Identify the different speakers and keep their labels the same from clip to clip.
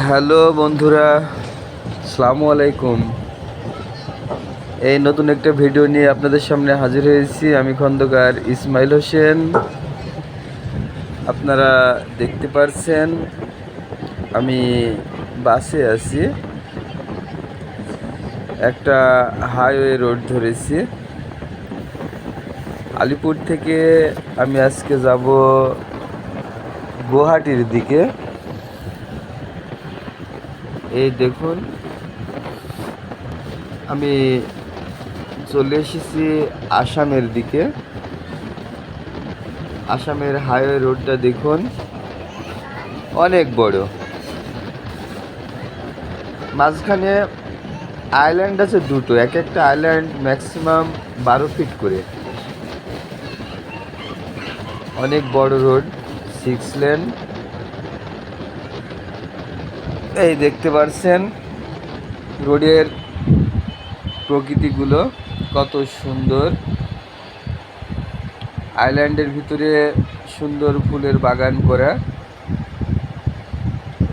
Speaker 1: Hello বন্ধুরা সালামু আলাইকুম। এই নতুন একটা ভিডিও নিয়ে আপনাদের সামনে হাজির হয়েছি। আমি খন্দকার ইসমাইল হোসেন। আপনারা দেখতে পারছেন, আমি বাসে আছি। একটা হাইওয়ে রোড ধরেছি। আলিপুর থেকে আমি আজকে যাব গুয়াহাটির দিকে। এই দেখুন, আমি চলে এসেছি আসামের দিকে। আসামের হাইওয়ে রোডটা দেখুন, অনেক বড়। মাঝখানে আইল্যান্ড আছে দুটো, এক একটা আইল্যান্ড ম্যাক্সিমাম বারো ফিট করে। অনেক বড় রোড সিক্স লেন এই দেখতে পারছেন রোডের প্রকৃতিগুলো কত সুন্দর। আইল্যান্ডের ভিতরে সুন্দর ফুলের বাগান করা।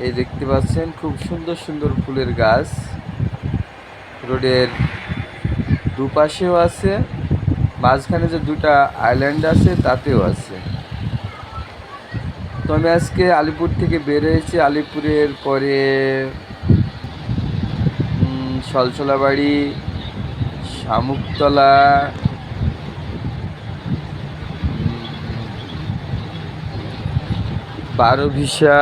Speaker 1: এই দেখতে পাচ্ছেন খুব সুন্দর সুন্দর ফুলের গাছ। রোডের দুপাশেও আছে, মাঝখানে যে দুটা আইল্যান্ড আছে, তাতেও আছে। তো আমি আজকে আলিপুর থেকে বের হয়েছি। আলিপুরের পরে উম, সলসলাবাড়ি শামুকতলা বারোভিসা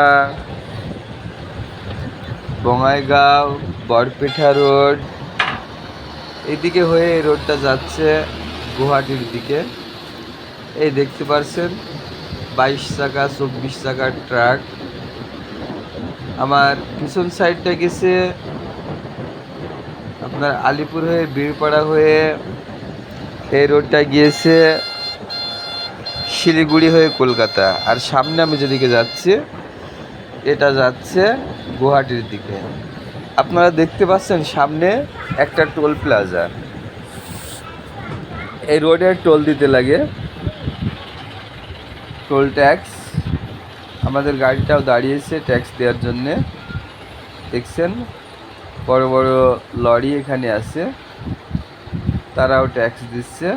Speaker 1: বঙ্গাইগাঁও বরপেঠা রোড। এদিকে হয়ে এই রোডটা যাচ্ছে গুয়াহাটির দিকে। এই দেখতে পারছেন? বাইশ চাকা, চব্বিশ চাকার ট্রাক। আমার পিছন সাইডটা গেছে আপনার আলিপুর হয়ে, বীরপাড়া হয়ে। এই রোডটা গিয়েছে শিলিগুড়ি হয়ে কলকাতা। আর সামনে আমি যেদিকে যাচ্ছি, এটা যাচ্ছে গুয়াহাটির দিকে। আপনারা দেখতে পাচ্ছেন সামনে একটা টোল প্লাজা। এই রোডে টোল দিতে লাগে। টোল ট্যাক্স আমাদের গাড়িটাও দাঁড়িয়েছে ট্যাক্স দেওয়ার জন্যে। দেখছেন? বড় বড় লরি এখানে আছে। তারাও ট্যাক্স দিচ্ছে।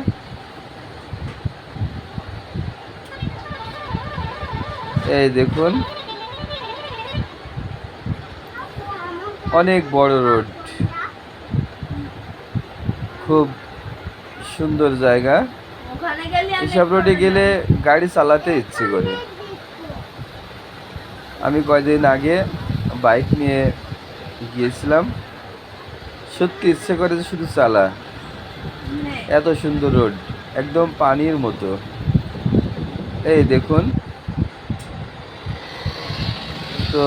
Speaker 1: এই দেখুন। অনেক বড় রোড। খুব সুন্দর জায়গা। এসব রোডে গেলে গাড়ি চালাতে ইচ্ছে করে। আমি কয়দিন আগে বাইক নিয়ে গিয়েছিলাম। সত্যি ইচ্ছে করে যে শুধু চালা। এত সুন্দর রোড একদম পানির মতো। এই দেখুন। তো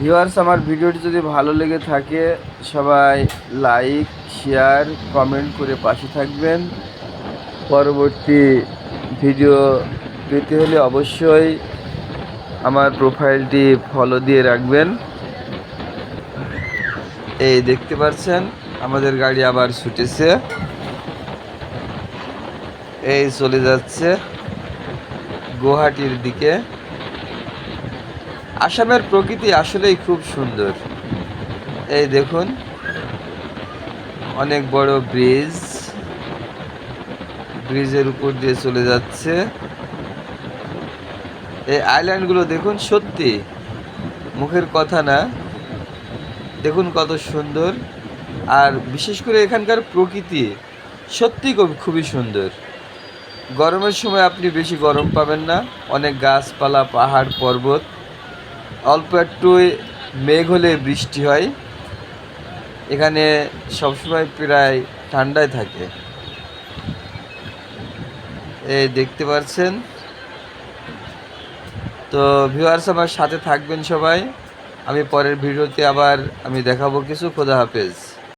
Speaker 1: ভিউয়ার্স আমার ভিডিওটি যদি ভালো লেগে থাকে, সবাই লাইক শেয়ার কমেন্ট করে পাশে থাকবেন। পরবর্তী ভিডিও পেতে হলে অবশ্যই আমার প্রোফাইলটি ফলো দিয়ে রাখবেন। এই দেখতে পাচ্ছেন, আমাদের গাড়ি আবার ছুটেছে। এই চলে যাচ্ছে গুয়াহাটির দিকে। আসামের প্রকৃতি আসলেই খুব সুন্দর। এই দেখুন, অনেক বড় ব্রিজ। ব্রিজের উপর দিয়ে চলে যাচ্ছে। এই আইল্যান্ডগুলো দেখুন, সত্যি মুখের কথা না। দেখুন কত সুন্দর। আর বিশেষ করে এখানকার প্রকৃতি সত্যি খুব- খুবই সুন্দর। গরমের সময় আপনি বেশি গরম পাবেন না। অনেক গাছপালা, পাহাড়, পর্বত। অল্প একটু মেঘ হলে বৃষ্টি হয়। এখানে সবসময় প্রায় ঠান্ডায় থাকে। এই দেখতে পাচ্ছেন? তো ভিউয়ার্স আমার সাথে থাকবেন সবাই। আমি পরের ভিডিওতে আবার আমি দেখাবো কিছু। খোদা হাফেজ।